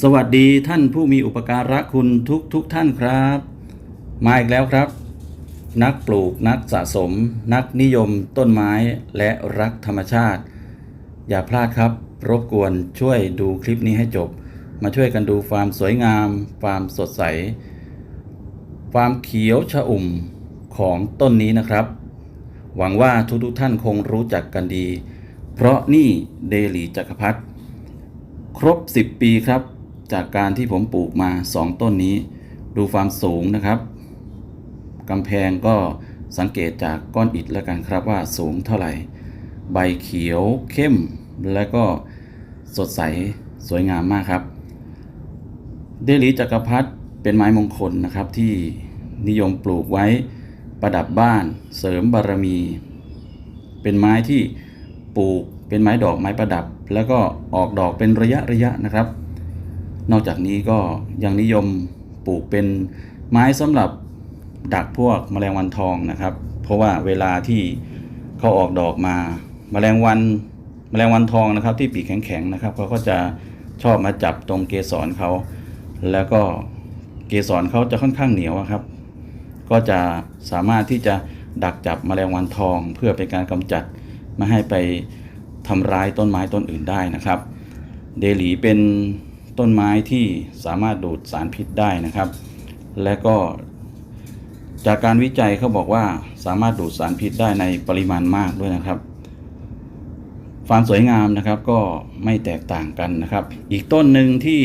สวัสดีท่านผู้มีอุปการะคุณทุกทุกท่านครับ มาอีกแล้วครับ นักปลูกนักสะสม นักนิยมต้นไม้และรักธรรมชาติ อย่าพลาดครับ รบกวนช่วยดูคลิปนี้ให้จบ มาช่วยกันดูความสวยงาม ความสดใส ความเขียวชอุ่มของต้นนี้นะครับ หวังว่าทุกๆท่านคงรู้จักกันดี เพราะนี่เดลีจักรพรรดิครบ 10 ปีครับ จากการที่ผมปลูกมา 2 ต้นนี้ ดูความสูงนะครับกำแพงก็สังเกตจากก้อนอิฐแล้วกันครับว่าสูงเท่าไหร่ ใบเขียวเข้ม และก็สดใสสวยงามมากครับ เดลีจักรพรรดิเป็นไม้มงคลนะครับที่นิยมปลูกไว้ประดับบ้านเสริมบารมี เป็นไม้ที่ปลูกเป็นไม้ดอกไม้ประดับ แล้วก็ออกดอกเป็นระยะระยะนะครับ นอกจากนี้ก็ยังนิยมปลูกเป็นไม้สำหรับดักพวกแมลงวันทองนะครับ เพราะว่าเวลาที่เขาออกดอกมาแมลงวันแมลงวันทองนะครับ ที่ปีกแข็งๆนะครับเขาก็จะชอบมาจับตรงเกสรเขา แล้วก็เกสรเขาจะค่อนข้างเหนียวครับ ก็จะสามารถที่จะดักจับแมลงวันทอง เพื่อเป็นการกำจัดไม่ให้ไปทำร้ายต้นไม้ต้นอื่นได้นะครับ เดลีเป็น ต้นไม้ที่สามารถดูดสารพิษได้นะครับ และก็ จากการวิจัยเขาบอกว่าสามารถดูดสารพิษได้ในปริมาณมากด้วยนะครับความสวยงามนะครับก็ไม่แตกต่างกันนะครับ อีกต้นหนึ่งที่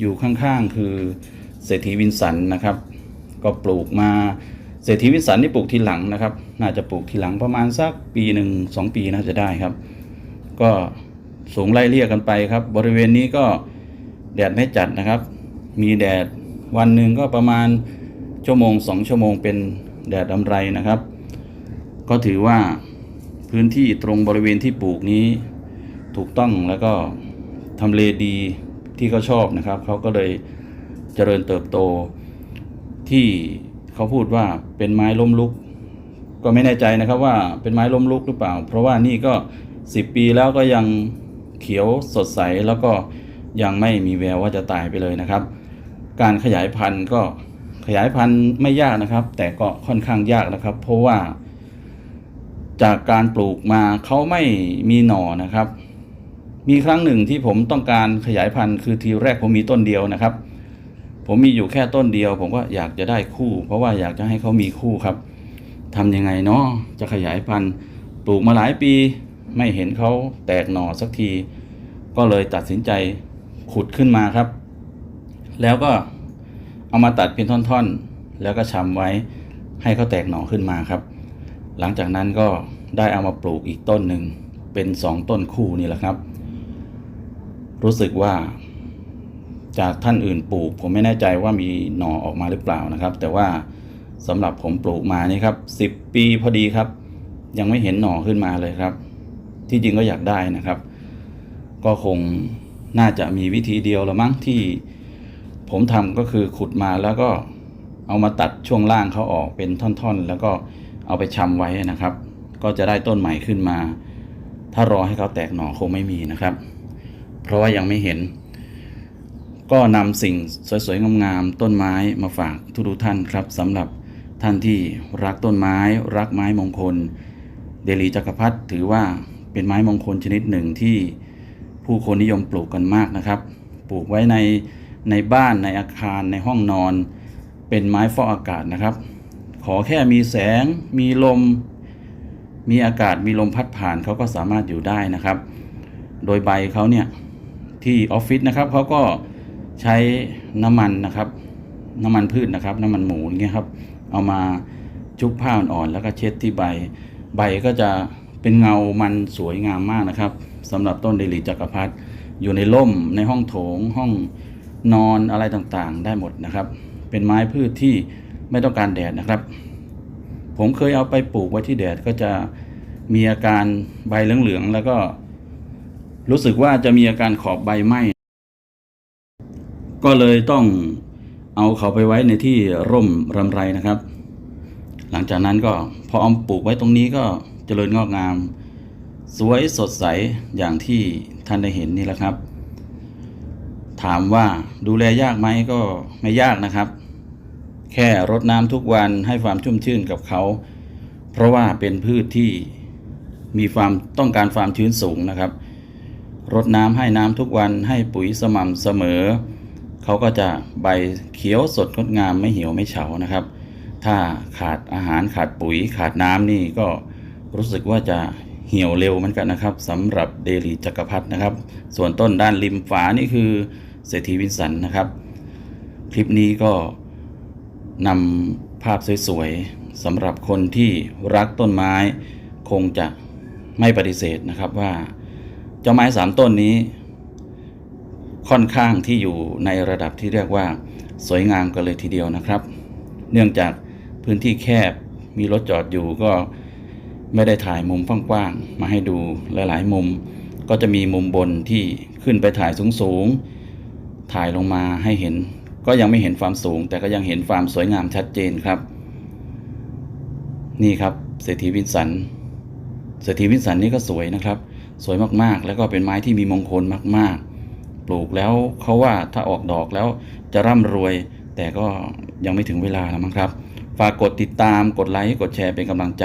อยู่ข้างๆคือเศรษฐีวินสันนะครับ ก็ปลูกมาเศรษฐีวินสันนี่ปลูกทีหลังนะครับ น่าจะปลูกทีหลังประมาณสักปีหนึ่งสองปีน่าจะได้ครับ ก็สูงไล่เลี่ยกันไปครับ บริเวณนี้ก็ แดดไม่จัดนะครับ มีแดดวันหนึ่งก็ประมาณชั่วโมงสองชั่วโมงเป็นแดดอำไรนะครับ ก็ถือว่าพื้นที่ตรงบริเวณที่ปลูกนี้ ถูกต้องแล้วก็ทำเลดีที่เขาชอบนะครับ เขาก็เลยเจริญเติบโต ที่เขาพูดว่าเป็นไม้ล้มลุก ก็ไม่แน่ใจนะครับว่าเป็นไม้ล้มลุกหรือเปล่า เพราะว่านี่ก็ 10 ปีแล้วก็ยังเขียวสดใสแล้วก็ ยังไม่มีแววว่าจะตายไปเลยนะครับ การขยายพันธุ์ก็ขยายพันธุ์ไม่ยากนะครับ แต่ก็ค่อนข้างยากนะครับ เพราะว่า จากการปลูกมาเขาไม่มีหน่อนะครับ มีครั้งหนึ่งที่ผมต้องการขยายพันธุ์คือทีแรกผมมีต้นเดียวนะครับ ผมมีอยู่แค่ต้นเดียว ผมก็อยากจะได้คู่ เพราะว่าอยากจะให้เขามีคู่ครับทำยังไงเนาะจะขยายพันธุ์ปลูกมาหลายปี ไม่เห็นเขาแตกหน่อสักที ก็เลยตัดสินใจ ขุดขึ้นมาครับ แล้วก็เอามาตัดเป็นท่อนๆ แล้วก็ชำไว้ให้เขาแตกหน่อขึ้นมาครับ หลังจากนั้นก็ได้เอามาปลูกอีกต้นหนึ่งเป็นสองต้นคู่นี่แหละครับ รู้สึกว่าจากท่านอื่นปลูก ผมไม่แน่ใจว่ามีหน่อออกมาหรือเปล่านะครับ แต่ว่าสำหรับผมปลูกมานี่ครับสิบปีพอดีครับ ยังไม่เห็นหน่อขึ้นมาเลยครับ ที่จริงก็อยากได้นะครับ ก็คง น่าจะมีวิธีเดียวละมั้งที่ผมทำก็คือขุดมาแล้วก็เอามาตัดช่วงล่างเขาออกเป็นท่อนๆ แล้วก็เอาไปชำไว้นะครับ ก็จะได้ต้นใหม่ขึ้นมา ถ้ารอให้เขาแตกหน่อคงไม่มีนะครับ เพราะว่ายังไม่เห็น ก็นำสิ่งสวยๆงามๆต้นไม้มาฝากทุกท่านครับสำหรับท่านที่รักต้นไม้ รักไม้มงคล เดลีจักรพรรดิถือว่าเป็นไม้มงคลชนิดหนึ่งที่ ผู้คนนิยมปลูกกันมากนะครับ ปลูกไว้ในในบ้านในอาคารในห้องนอน เป็นไม้ฟอกอากาศนะครับ ขอแค่มีแสง มีลม มีอากาศมีลมพัดผ่านเขาก็สามารถอยู่ได้นะครับ โดยใบเขาเนี่ยที่ออฟฟิศนะครับเขาก็ใช้น้ำมันนะครับ น้ำมันพืชนะครับ น้ำมันหมูอย่างเงี้ยครับ เอามาชุบผ้าอ่อนๆแล้วก็เช็ดที่ใบ ใบก็จะ เป็นเงามันสวยงามมากนะครับสำหรับต้นเดลิจักรพรรดิอยู่ในร่มในห้องโถงห้องนอนอะไรต่างๆ ได้หมดนะครับ เป็นไม้พืชที่ไม่ต้องการแดดนะครับ ผมเคยเอาไปปลูกไว้ที่แดดก็จะมีอาการใบเหลืองๆแล้วก็รู้สึกว่าจะมีอาการขอบใบไหม้ก็เลยต้องเอาเขาไปไว้ในที่ร่มรำไรนะครับ หลังจากนั้นก็พอเอาปลูกไว้ตรงนี้ก็ จริญงอกงาม สวยสดใสอย่างที่ท่านได้เห็นนี่แหละครับ ถามว่าดูแลยากไหมก็ไม่ยากนะครับ แค่รดน้ำทุกวันให้ความชุ่มชื่นกับเขา เพราะว่าเป็นพืชที่มีความต้องการความชื้นสูงนะครับรดน้ำให้น้ำทุกวันให้ปุ๋ยสม่ำเสมอ เขาก็จะใบเขียวสดงดงามไม่เหี่ยวไม่เฉานะครับ ถ้าขาดอาหารขาดปุ๋ยขาดน้ำนี่ก็ รู้สึกว่าจะเหี่ยวเร็วเหมือนกันนะครับสำหรับเดลีจักรพัฒนะครับ ส่วนต้นด้านริมฝานี่คือเศรษฐีวินสันนะครับ คลิปนี้ก็นำภาพสวยๆสำหรับคนที่รักต้นไม้คงจะไม่ปฏิเสธนะครับว่าเจ้าไม้สามต้นนี้ ค่อนข้างที่อยู่ในระดับที่เรียกว่าสวยงามกันเลยทีเดียวนะครับ เนื่องจากพื้นที่แคบมีรถจอดอยู่ก็ ไม่ได้ถ่ายมุมกว้างๆมาให้ดูหลายๆมุม ก็จะมีมุมบนที่ขึ้นไปถ่ายสูงๆ ถ่ายลงมาให้เห็น ก็ยังไม่เห็นความสูง แต่ก็ยังเห็นความสวยงามชัดเจนครับ นี่ครับเศรษฐีวินสันเศรษฐีวินสันนี่ก็สวยนะครับ สวยมากๆ แล้วก็เป็นไม้ที่มีมงคลมากๆ ปลูกแล้วเขาว่าถ้าออกดอกแล้วจะร่ำรวย แต่ก็ยังไม่ถึงเวลาแล้วมั้งครับ ฝากกดติดตามกดไลค์กดแชร์เป็นกำลังใจ